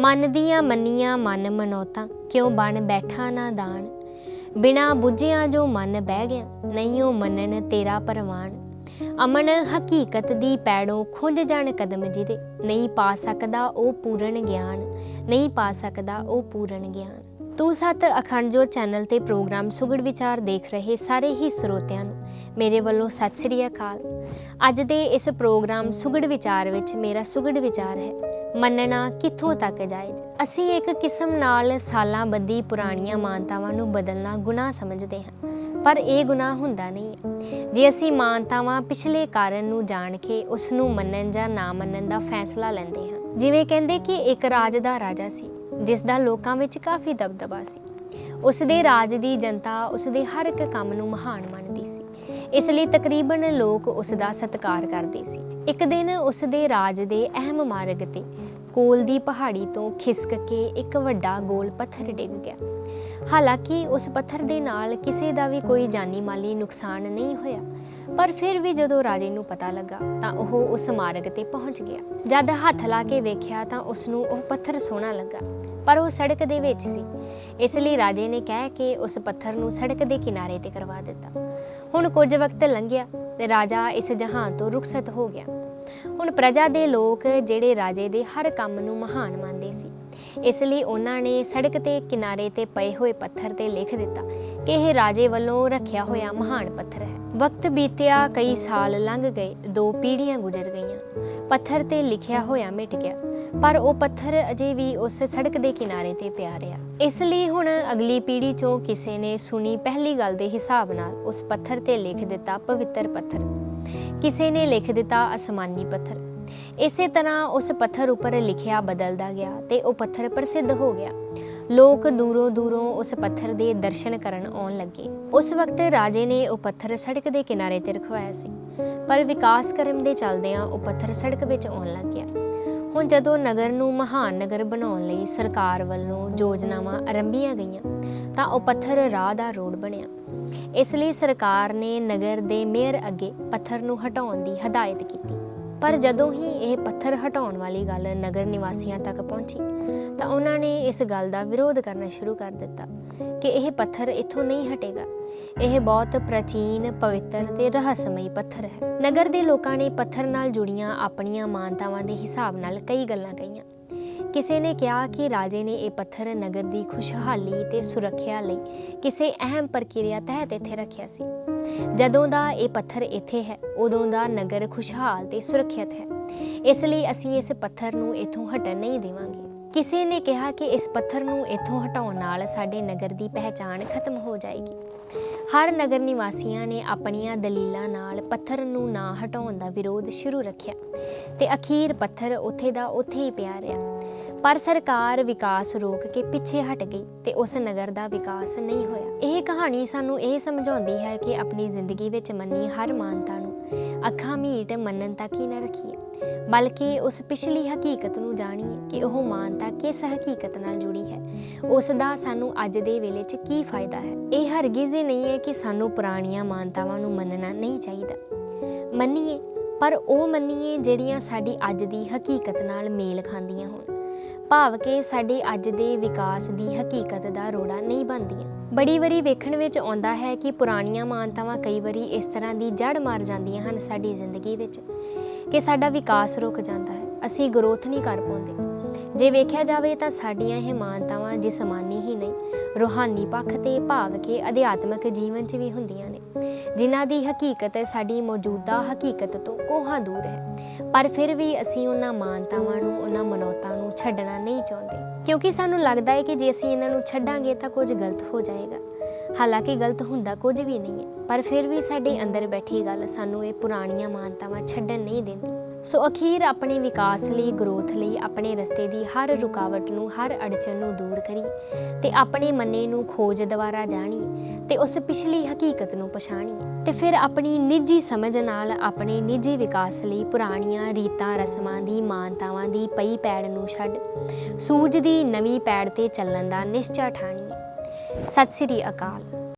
ਮਨ ਦੀਆਂ ਮੰਨੀਆਂ ਮਨ ਮਨੋਤਾ, ਕਿਉਂ ਬਣ ਬੈਠਾ ਨਾ ਦਾਨ ਬਿਨਾ ਬੁੱਝਿਆ ਜੋ ਮਨ ਬਹਿ ਗਿਆ ਨਹੀਂ ਉਹ ਮੰਨਣ ਤੇਰਾ ਪਰਵਾਨ ਅਮਨ ਹਕੀਕਤ ਦੀ ਪੈੜੋਂ ਖੁੰਝ ਜਾਣ ਕਦਮ ਜਿਹਦੇ, ਨਹੀਂ ਪਾ ਸਕਦਾ ਉਹ ਪੂਰਨ ਗਿਆਨ, ਨਹੀਂ ਪਾ ਸਕਦਾ ਉਹ ਪੂਰਨ ਗਿਆਨ। ਤੂੰ ਸਤ ਅਖੰਡ ਜੋ ਚੈਨਲ ਤੇ ਪ੍ਰੋਗਰਾਮ ਸੁਗੜ ਵਿਚਾਰ ਦੇਖ ਰਹੇ ਸਾਰੇ ਹੀ ਸਰੋਤਿਆਂ ਨੂੰ, ਮੇਰੇ ਵੱਲੋਂ ਸਤਿ ਸ੍ਰੀ ਅਕਾਲ। ਅੱਜ ਦੇ ਇਸ ਪ੍ਰੋਗਰਾਮ ਸੁਗੜ ਵਿਚਾਰ ਵਿੱਚ ਮੇਰਾ ਸੁਗੜ ਵਿਚਾਰ ਹੈ। ਮੰਨਣਾ ਕਿੱਥੋਂ ਤੱਕ ਜਾਇਜ਼? ਅਸੀਂ ਇੱਕ ਕਿਸਮ ਨਾਲ ਸਾਲਾਂ ਬੱਧੀ ਪੁਰਾਣੀਆਂ ਮਾਨਤਾਵਾਂ ਨੂੰ ਬਦਲਣਾ ਗੁਨਾਹ ਸਮਝਦੇ ਹਾਂ, ਪਰ ਇਹ ਗੁਨਾਹ ਹੁੰਦਾ ਨਹੀਂ ਹੈ। ਜੇ ਅਸੀਂ ਮਾਨਤਾਵਾਂ ਪਿਛਲੇ ਕਾਰਨ ਨੂੰ ਜਾਣ ਕੇ ਉਸ ਨੂੰ ਮੰਨਣ ਜਾਂ ਨਾ ਮੰਨਣ ਦਾ ਫੈਸਲਾ ਲੈਂਦੇ ਹਾਂ, ਜਿਵੇਂ ਕਹਿੰਦੇ ਕਿ ਇੱਕ ਰਾਜ ਦਾ ਰਾਜਾ ਸੀ, ਜਿਸ ਦਾ ਲੋਕਾਂ ਵਿੱਚ ਕਾਫੀ ਦਬਦਬਾ ਸੀ। ਉਸ ਦੇ ਰਾਜ ਦੀ ਜਨਤਾ ਉਸ ਦੇ ਹਰ ਇੱਕ ਕੰਮ ਨੂੰ ਮਹਾਨ ਮੰਨਦੀ ਸੀ। ਇਸ ਲਈ ਤਕਰੀਬਨ ਲੋਕ ਉਸ ਦਾ ਸਤਿਕਾਰ ਕਰਦੇ ਸੀ। ਇੱਕ ਦਿਨ ਉਸ ਦੇ ਰਾਜ ਦੇ ਅਹਿਮ ਮਾਰਗ ਤੇ ਕੋਲ ਦੀ ਪਹਾੜੀ ਤੋਂ ਖਿਸਕ ਕੇ ਇੱਕ ਵੱਡਾ ਗੋਲ ਪੱਥਰ ਡਿੱਗ ਗਿਆ। ਹਾਲਾਂਕਿ ਉਸ ਪੱਥਰ ਦੇ ਨਾਲ ਕਿਸੇ ਦਾ ਵੀ ਕੋਈ ਜਾਨੀ ਮਾਲੀ ਨੁਕਸਾਨ ਨਹੀਂ ਹੋਇਆ। ਪਰ ਫਿਰ ਵੀ ਜਦੋਂ ਰਾਜੇ ਨੂੰ ਪਤਾ ਲੱਗਾ ਤਾਂ ਉਹ ਉਸ ਮਾਰਗ ਤੇ ਪਹੁੰਚ ਗਿਆ। ਜਦ ਹੱਥ ਲਾ ਕੇ ਵੇਖਿਆ ਤਾਂ ਉਸ ਨੂੰ ਉਹ ਪੱਥਰ ਸੋਹਣਾ ਲੱਗਾ, ਪਰ ਉਹ ਸੜਕ ਦੇ ਵਿੱਚ ਸੀ। ਇਸ ਲਈ ਰਾਜੇ ਨੇ ਕਹਿ ਕੇ ਉਸ ਪੱਥਰ ਨੂੰ ਸੜਕ ਦੇ ਕਿਨਾਰੇ ਤੇ ਕਰਵਾ ਦਿੱਤਾ। ਹੁਣ ਕੁਝ ਵਕਤ ਲੰਘਿਆ ਤੇ ਰਾਜਾ ਇਸ ਜਹਾਨ ਤੋਂ ਰੁਖਸਤ ਹੋ ਗਿਆ। ਹੁਣ ਪ੍ਰਜਾ ਦੇ ਲੋਕ ਜਿਹੜੇ ਰਾਜੇ ਦੇ ਹਰ ਕੰਮ ਨੂੰ ਮਹਾਨ ਮੰਨਦੇ ਸੀ। ਇਸ ਲਈ ਉਹਨਾਂ ਨੇ ਸੜਕ ਤੇ ਕਿਨਾਰੇ ਤੇ ਪਏ ਹੋਏ ਪੱਥਰ ਤੇ ਲਿਖ ਦਿੱਤਾ ਕਿ ਇਹ ਰਾਜੇ ਵੱਲੋਂ ਰੱਖਿਆ ਹੋਇਆ ਮਹਾਨ ਪੱਥਰ ਹੈ ਵਕਤ ਬੀਤਿਆ, ਕਈ ਸਾਲ ਲੰਘ ਗਏ, ਦੋ ਪੀੜ੍ਹੀਆਂ ਗੁਜ਼ਰ ਗਈਆਂ। ਪੱਥਰ ਤੇ ਲਿਖਿਆ ਹੋਇਆ ਮਿਟ ਗਿਆ, ਪਰ ਉਹ ਪੱਥਰ ਅਜੇ ਵੀ ਉਸ ਸੜਕ ਦੇ ਕਿਨਾਰੇ ਤੇ ਪਿਆ ਰਿਹਾ। ਇਸ ਲਈ ਹੁਣ ਅਗਲੀ ਪੀੜ੍ਹੀ ਚੋਂ ਕਿਸੇ ਨੇ ਸੁਣੀ ਪਹਿਲੀ ਗੱਲ ਦੇ ਹਿਸਾਬ ਨਾਲ ਉਸ ਪੱਥਰ ਤੇ ਲਿਖ ਦਿੱਤਾ ਪਵਿੱਤਰ ਪੱਥਰ। ਕਿਸੇ ਨੇ ਲਿਖ ਦਿੱਤਾ ਅਸਮਾਨੀ ਪੱਥਰ। ਇਸੇ ਤਰ੍ਹਾਂ ਉਸ ਪੱਥਰ ਉੱਪਰ ਲਿਖਿਆ ਬਦਲਦਾ ਗਿਆ ਤੇ ਉਹ ਪੱਥਰ ਪ੍ਰਸਿੱਧ ਹੋ ਗਿਆ। ਲੋਕ ਦੂਰੋਂ ਦੂਰੋਂ ਉਸ ਪੱਥਰ ਦੇ ਦਰਸ਼ਨ ਕਰਨ ਆਉਣ ਲੱਗੇ। ਉਸ ਵਕਤ ਰਾਜੇ ਨੇ ਉਹ ਪੱਥਰ ਸੜਕ ਦੇ ਕਿਨਾਰੇ ਤੇ ਰਖਵਾਇਆ ਸੀ। ਪਰ ਵਿਕਾਸ ਕਰਮ ਦੇ ਚੱਲਦਿਆਂ ਉਹ ਪੱਥਰ ਸੜਕ ਵਿੱਚ ਆਉਣ ਲੱਗ ਗਿਆ। ਹੁਣ ਜਦੋਂ ਨਗਰ ਨੂੰ ਮਹਾਨ ਨਗਰ ਬਣਾਉਣ ਲਈ ਸਰਕਾਰ ਵੱਲੋਂ ਯੋਜਨਾਵਾਂ ਆਰੰਭੀਆਂ ਗਈਆਂ, ਤਾਂ ਉਹ ਪੱਥਰ ਰਾਹ ਦਾ ਰੋਡ ਬਣਿਆ। ਇਸ ਲਈ ਸਰਕਾਰ ਨੇ ਨਗਰ ਦੇ ਮੇਅਰ ਅੱਗੇ ਪੱਥਰ ਨੂੰ ਹਟਾਉਣ ਦੀ ਹਦਾਇਤ ਕੀਤੀ। ਪਰ ਜਦੋਂ ਹੀ ਇਹ ਪੱਥਰ ਹਟਾਉਣ ਵਾਲੀ ਗੱਲ ਨਗਰ ਨਿਵਾਸੀਆਂ ਤੱਕ ਪਹੁੰਚੀ, ਤਾਂ ਉਹਨਾਂ ਨੇ ਇਸ ਗੱਲ ਦਾ ਵਿਰੋਧ ਕਰਨਾ ਸ਼ੁਰੂ ਕਰ ਦਿੱਤਾ ਕਿ ਇਹ ਪੱਥਰ ਇੱਥੋਂ ਨਹੀਂ ਹਟੇਗਾ। ਇਹ ਬਹੁਤ ਪ੍ਰਾਚੀਨ, ਪਵਿੱਤਰ ਤੇ ਰਹੱਸਮਈ ਪੱਥਰ ਹੈ। ਨਗਰ ਦੇ ਲੋਕਾਂ ਨੇ ਪੱਥਰ ਨਾਲ ਜੁੜੀਆਂ ਆਪਣੀਆਂ ਮਾਨਤਾਵਾਂ ਦੇ ਹਿਸਾਬ ਨਾਲ ਕਈ ਗੱਲਾਂ ਕਹੀਆਂ। ਕਿਸੇ ਨੇ ਕਿਹਾ ਕਿ ਰਾਜੇ ਨੇ ਇਹ ਪੱਥਰ ਨਗਰ ਦੀ ਖੁਸ਼ਹਾਲੀ ਤੇ ਸੁਰੱਖਿਆ ਲਈ ਕਿਸੇ ਅਹਿਮ ਪ੍ਰਕਿਰਿਆ ਤਹਿਤ ਇੱਥੇ ਰੱਖਿਆ ਸੀ। ਜਦੋਂ ਦਾ ਇਹ ਪੱਥਰ ਇੱਥੇ ਹੈ, ਉਦੋਂ ਦਾ ਨਗਰ ਖੁਸ਼ਹਾਲ ਤੇ ਸੁਰੱਖਿਅਤ ਹੈ। ਇਸ ਲਈ ਅਸੀਂ ਇਸ ਪੱਥਰ ਨੂੰ ਇੱਥੋਂ ਹਟਣ ਨਹੀਂ ਦੇਵਾਂਗੇ। ਕਿਸੇ ਨੇ ਕਿਹਾ ਕਿ ਇਸ ਪੱਥਰ ਨੂੰ ਇੱਥੋਂ ਹਟਾਉਣ ਨਾਲ ਸਾਡੇ ਨਗਰ ਦੀ ਪਹਿਚਾਣ ਖਤਮ ਹੋ ਜਾਏਗੀ। ਹਰ ਨਗਰ ਨਿਵਾਸੀਆਂ ਨੇ ਆਪਣੀਆਂ ਦਲੀਲਾਂ ਨਾਲ ਪੱਥਰ ਨੂੰ ਨਾ ਹਟਾਉਣ ਦਾ ਵਿਰੋਧ ਸ਼ੁਰੂ ਰੱਖਿਆ ਤੇ ਅਖੀਰ ਪੱਥਰ ਉੱਥੇ ਦਾ ਉੱਥੇ ਹੀ ਪਿਆ ਰਿਹਾ। ਪਰ ਸਰਕਾਰ ਵਿਕਾਸ ਰੋਕ ਕੇ ਪਿੱਛੇ ਹਟ ਗਈ ਤੇ ਉਸ ਨਗਰ ਦਾ ਵਿਕਾਸ ਨਹੀਂ ਹੋਇਆ। ਇਹ ਕਹਾਣੀ ਸਾਨੂੰ ਇਹ ਸਮਝਾਉਂਦੀ ਹੈ ਕਿ ਆਪਣੀ ਜ਼ਿੰਦਗੀ ਵਿੱਚ ਮੰਨੀ ਹਰ ਮਾਨਤਾ ਨੂੰ। ਅੱਖਾਂ ਮੀਟ ਮੰਨਣ ਤੱਕ ਹੀ ਨਾ ਰੱਖੀਏ। ਬਲਕਿ ਉਸ ਪਿਛਲੀ ਹਕੀਕਤ ਨੂੰ ਜਾਣੀਏ ਕਿ ਉਹ ਮਾਨਤਾ ਕਿਸ ਹਕੀਕਤ ਨਾਲ ਜੁੜੀ ਹੈ। ਉਸ ਦਾ ਸਾਨੂੰ ਅੱਜ ਦੇ ਵੇਲੇ 'ਚ ਕੀ ਫਾਇਦਾ ਹੈ? ਇਹ ਹਰਗਿਜ਼ ਹੀ ਨਹੀਂ ਹੈ ਕਿ ਸਾਨੂੰ ਪੁਰਾਣੀਆਂ ਮਾਨਤਾਵਾਂ ਨੂੰ ਮੰਨਣਾ ਨਹੀਂ ਚਾਹੀਦਾ। ਮੰਨੀਏ, ਪਰ ਉਹ ਮੰਨੀਏ ਜਿਹੜੀਆਂ ਸਾਡੀ ਅੱਜ ਦੀ ਹਕੀਕਤ ਨਾਲ ਮੇਲ ਖਾਂਦੀਆਂ ਹੋਣ। ਭਾਵ ਕਿ ਸਾਡੇ ਅੱਜ ਦੇ ਵਿਕਾਸ ਦੀ ਹਕੀਕਤ ਦਾ ਰੋੜਾ ਨਹੀਂ ਬਣਦੀਆਂ। ਬੜੀ ਵਾਰੀ ਵੇਖਣ ਵਿੱਚ ਆਉਂਦਾ ਹੈ ਕਿ ਪੁਰਾਣੀਆਂ ਮਾਨਤਾਵਾਂ ਕਈ ਵਾਰੀ ਇਸ ਤਰ੍ਹਾਂ ਦੀ ਜੜ ਮਾਰ ਜਾਂਦੀਆਂ ਹਨ ਸਾਡੀ ਜ਼ਿੰਦਗੀ ਵਿੱਚ ਕਿ ਸਾਡਾ ਵਿਕਾਸ ਰੁਕ ਜਾਂਦਾ ਹੈ, ਅਸੀਂ ਗਰੋਥ ਨਹੀਂ ਕਰ ਪਾਉਂਦੇ। ਜੇ ਵੇਖਿਆ ਜਾਵੇ ਤਾਂ ਸਾਡੀਆਂ ਇਹ ਮਾਨਤਾਵਾਂ ਜਿਸਮਾਨੀ ਹੀ ਨਹੀਂ, ਰੂਹਾਨੀ ਪੱਖ ਤੇ ਭਾਵ ਕੇ ਅਧਿਆਤਮਿਕ ਜੀਵਨ 'ਚ ਵੀ ਹੁੰਦੀਆਂ ਨੇ, ਜਿਨ੍ਹਾਂ ਦੀ ਹਕੀਕਤ ਸਾਡੀ ਮੌਜੂਦਾ ਹਕੀਕਤ ਤੋਂ ਕੋਹਾਂ ਦੂਰ ਹੈ। ਪਰ ਫਿਰ ਵੀ ਅਸੀਂ ਉਹਨਾਂ ਮਾਨਤਾਵਾਂ ਨੂੰ, ਉਹਨਾਂ ਮਨੋਤਾਂ ਨੂੰ ਛੱਡਣਾ ਨਹੀਂ ਚਾਹੁੰਦੇ। ਕਿਉਂਕਿ ਸਾਨੂੰ ਲੱਗਦਾ ਹੈ ਕਿ ਜੇ ਅਸੀਂ ਇਹਨਾਂ ਨੂੰ ਛੱਡਾਂਗੇ ਤਾਂ ਕੁਝ ਗਲਤ ਹੋ ਜਾਏਗਾ। ਹਾਲਾਂਕਿ ਗਲਤ ਹੁੰਦਾ ਕੁਝ ਵੀ ਨਹੀਂ ਹੈ, ਪਰ ਫਿਰ ਵੀ ਸਾਡੇ ਅੰਦਰ ਬੈਠੀ ਗੱਲ ਸਾਨੂੰ ਇਹ ਪੁਰਾਣੀਆਂ ਮਾਨਤਾਵਾਂ ਛੱਡਣ ਨਹੀਂ ਦਿੰਦੀ। ਸੋ ਅਖੀਰ ਆਪਣੇ ਵਿਕਾਸ ਲਈ ਗਰੋਥ ਲਈ, ਆਪਣੇ ਰਸਤੇ ਦੀ ਹਰ ਰੁਕਾਵਟ ਨੂੰ, ਹਰ ਅੜਚਨ ਨੂੰ ਦੂਰ ਕਰੀ ਤੇ ਆਪਣੇ ਮੰਨੇ ਨੂੰ ਖੋਜ ਦੁਆਰਾ ਜਾਣੀ ਤੇ ਉਸ ਪਿਛਲੀ ਹਕੀਕਤ ਨੂੰ ਪਛਾਣੀ ਤੇ ਫਿਰ ਆਪਣੀ ਨਿੱਜੀ ਸਮਝ ਨਾਲ ਆਪਣੇ ਨਿੱਜੀ ਵਿਕਾਸ ਲਈ ਪੁਰਾਣੀਆਂ ਰੀਤਾਂ, ਰਸਮਾਂ ਦੀ ਮਾਨਤਾਵਾਂ ਦੀ ਪਈ ਪੈੜ ਨੂੰ ਛੱਡ ਸੂਝ ਦੀ ਨਵੀਂ ਪੈੜ ਤੇ ਚੱਲਣ ਦਾ ਨਿਸ਼ਚਾ ਠਾਣੀਏ ਸਤਿ ਸ੍ਰੀ ਅਕਾਲ।